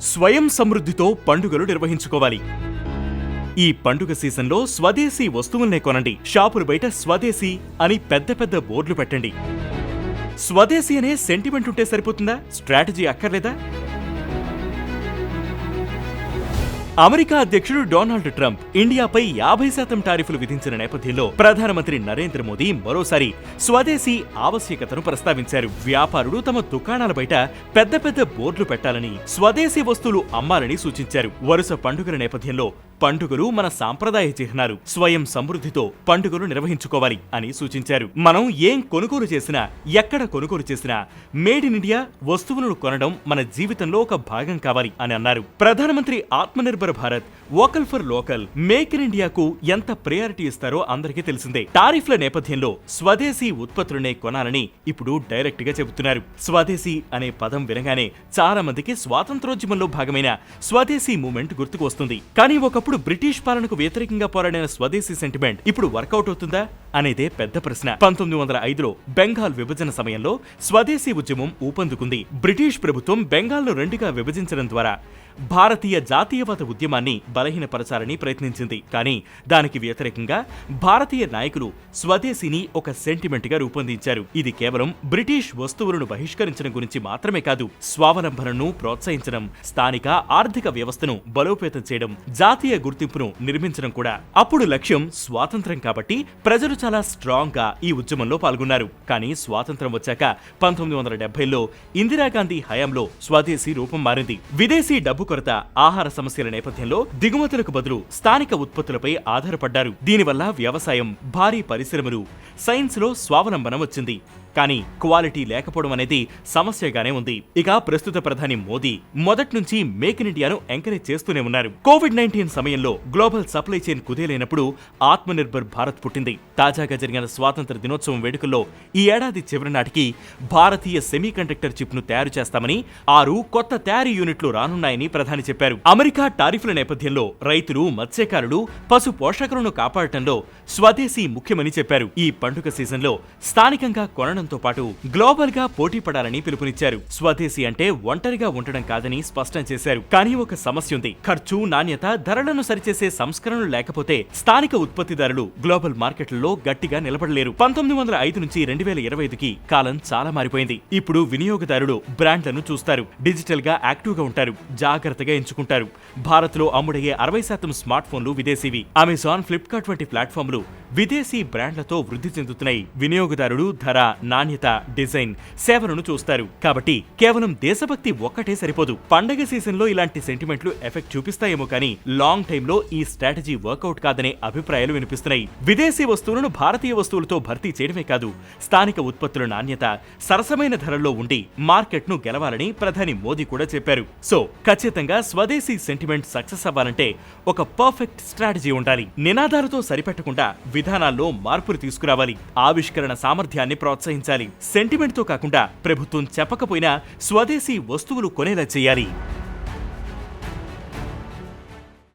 స్వయం సమృద్ధితో పండుగలు నిర్వహించుకోవాలి. ఈ పండుగ సీజన్లో స్వదేశీ వస్తువుల్నే కొనండి. షాపుల బయట స్వదేశీ అని పెద్ద పెద్ద బోర్డులు పెట్టండి. స్వదేశీ అనే సెంటిమెంట్ ఉంటే సరిపోతుందా? స్ట్రాటజీ అక్కర్లేదా? అమెరికా అధ్యక్షుడు డొనాల్డ్ ట్రంప్ ఇండియాపై యాభై శాతం టారిఫ్లు విధించిన నేపథ్యంలో ప్రధానమంత్రి నరేంద్ర మోదీ మరోసారి స్వదేశీ ఆవశ్యకతను ప్రస్తావించారు. వ్యాపారులు తమ దుకాణాల బయట పెద్ద పెద్ద బోర్డులు పెట్టాలని స్వదేశీ వస్తువులు అమ్మాలని సూచించారు. వరుస పండుగల నేపథ్యంలో పండుగలు మన సాంప్రదాయ చిహ్నాలు. స్వయం సమృద్ధితో పండుగలు నిర్వహించుకోవాలి అని సూచించారు. మనం ఏం కొనుగోలు చేసినా ఎక్కడ కొనుగోలు చేసినా మేడ్ ఇన్ ఇండియా వస్తువులను కొనడం మన జీవితంలో ఒక భాగం కావాలి అని అన్నారు. ప్రధానమంత్రి Atmanirbhar Bharat vocal for local make in ఇండియాకు ఎంత ప్రయారిటీ ఇస్తారో అందరికీ తెలిసిందే. టారిఫ్ల నేపథ్యంలో స్వదేశీ ఉత్పత్తులనే కొనాలని ఇప్పుడు డైరెక్ట్గా చెబుతున్నారు. స్వదేశీ అనే పదం వినగానే చాలా మందికి స్వాతంత్రోద్యమంలో భాగమైన స్వదేశీ మూమెంట్ గుర్తుకు వస్తుంది. కానీ ఒకప్పుడు బ్రిటిష్ పాలనకు వ్యతిరేకంగా పోరాడిన స్వదేశీ సెంటిమెంట్ ఇప్పుడు వర్కౌట్ అవుతుందా? అనేదే పెద్ద ప్రశ్న. పంతొమ్మిది వందల ఐదులో బెంగాల్ విభజన సమయంలో స్వదేశీ ఉద్యమం ఊపందుకుంది. బ్రిటిష్ ప్రభుత్వం బెంగాల్ను రెండుగా విభజించడం ద్వారా భారతీయ జాతీయవాద ఉద్యమాన్ని బలహీనపరచాలని ప్రయత్నించింది. కానీ దానికి వ్యతిరేకంగా భారతీయ నాయకులు స్వదేశీని ఒక సెంటిమెంట్గా రూపొందించారు. ఇది కేవలం బ్రిటిష్ వస్తువులను బహిష్కరించడం గురించి మాత్రమే కాదు స్వావలంబనను ప్రోత్సహించడం స్థానిక ఆర్థిక వ్యవస్థను బలోపేతం చేయడం జాతీయ గుర్తింపును నిర్మించడం కూడా. అప్పుడు లక్ష్యం స్వాతంత్రం కాబట్టి ప్రజలు చాలా స్ట్రాంగ్గా ఈ ఉద్యమంలో పాల్గొన్నారు. కానీ స్వాతంత్రం వచ్చాక పంతొమ్మిది వందల డెబ్బైలో ఇందిరాగాంధీ హయాంలో స్వదేశీ రూపం మారింది. విదేశీ డబ్బు కొరత ఆహార సమస్యల నేపథ్యంలో దిగుమతులకు బదులు స్థానిక ఉత్పత్తులపై ఆధారపడ్డారు. దీనివల్ల వ్యవసాయం భారీ పరిశ్రమలు సైన్స్లో స్వావలంబన వచ్చింది. కానీ క్వాలిటీ లేకపోవడం అనేది సమస్యగానే ఉంది. ఇక ప్రస్తుత ప్రధాని మోదీ మొదటి నుంచి మేక్ ఇన్ ఇండియాను ఎంకరేజ్ చేస్తూనే ఉన్నారు. కోవిడ్ నైన్టీన్ సమయంలో గ్లోబల్ సప్లై చైన్ కుదేలైనప్పుడు ఆత్మనిర్భర్ భారత్ పుట్టింది. తాజాగా జరిగిన స్వాతంత్ర దినోత్సవం వేడుకల్లో ఈ ఏడాది చివరి నాటికి భారతీయ సెమీ కండక్టర్ చిప్ను తయారు చేస్తామని ఆరు కొత్త తయారీ యూనిట్లు రానున్నాయని ప్రధాని చెప్పారు. అమెరికా టారిఫ్ల నేపథ్యంలో రైతులు మత్స్యకారులు పశు పోషకులను కాపాడటంలో స్వదేశీ ముఖ్యమని చెప్పారు. ఈ పండుగ సీజన్లో స్థానికంగా కొనడంతో పాటు గ్లోబల్గా పోటీ పడాలని పిలుపునిచ్చారు. స్వదేశీ అంటే ఒంటరిగా ఉండడం కాదని స్పష్టం చేశారు. కానీ ఒక సమస్య ఉంది. ఖర్చు నాణ్యత ధరలను సరిచేసే సంస్కరణలు లేకపోతే స్థానిక ఉత్పత్తిదారులు గ్లోబల్ మార్కెట్లలో గట్టిగా నిలబడలేరు. పంతొమ్మిది వందల ఐదు నుంచి రెండు వేల ఇరవై ఐదుకి కాలం చాలా మారిపోయింది. ఇప్పుడు వినియోగదారులు బ్రాండ్లను చూస్తారు. డిజిటల్గా యాక్టివ్గా ఉంటారు. జాగ్రత్తగా ఎంచుకుంటారు. భారత్లో అమ్ముడయ్యే అరవై శాతం స్మార్ట్ ఫోన్లు విదేశీవి. అమెజాన్ ఫ్లిప్కార్ట్ వంటి ప్లాట్ఫామ్లు విదేశీ బ్రాండ్లతో వృద్ధి చెందుతున్నాయి. వినియోగదారుడు ధర నాణ్యత డిజైన్ సేవలను చూస్తారు. కాబట్టి కేవలం దేశభక్తి ఒక్కటే సరిపోదు. పండగ సీజన్లో ఇలాంటి సెంటిమెంట్లు ఎఫెక్ట్ చూపిస్తాయేమో కానీ లాంగ్ టైమ్లో ఈ స్ట్రాటజీ వర్కౌట్ కాదనే అభిప్రాయాలు వినిపిస్తున్నాయి. విదేశీ వస్తువులను భారతీయ వస్తువులతో భర్తీ చేయడమే కాదు స్థానిక ఉత్పత్తుల నాణ్యత సరసమైన ధరల్లో ఉండి మార్కెట్ను గెలవాలని ప్రధాని మోదీ కూడా చెప్పారు. సో ఖచ్చితంగా స్వదేశీ సెంటిమెంట్ సక్సెస్ అవ్వాలంటే ఒక పర్ఫెక్ట్ స్ట్రాటజీ ఉండాలి. నినాదాలతో సరిపెట్టకుండా విధానాల్లో మార్పులు తీసుకురావాలి. ఆవిష్కరణ సామర్థ్యాన్ని ప్రోత్సహించాలి సెంటిమెంట్తో కాకుండా ప్రభుత్వం చెప్పకపోయినా స్వదేశీ వస్తువులు కొనేలా చేయాలి.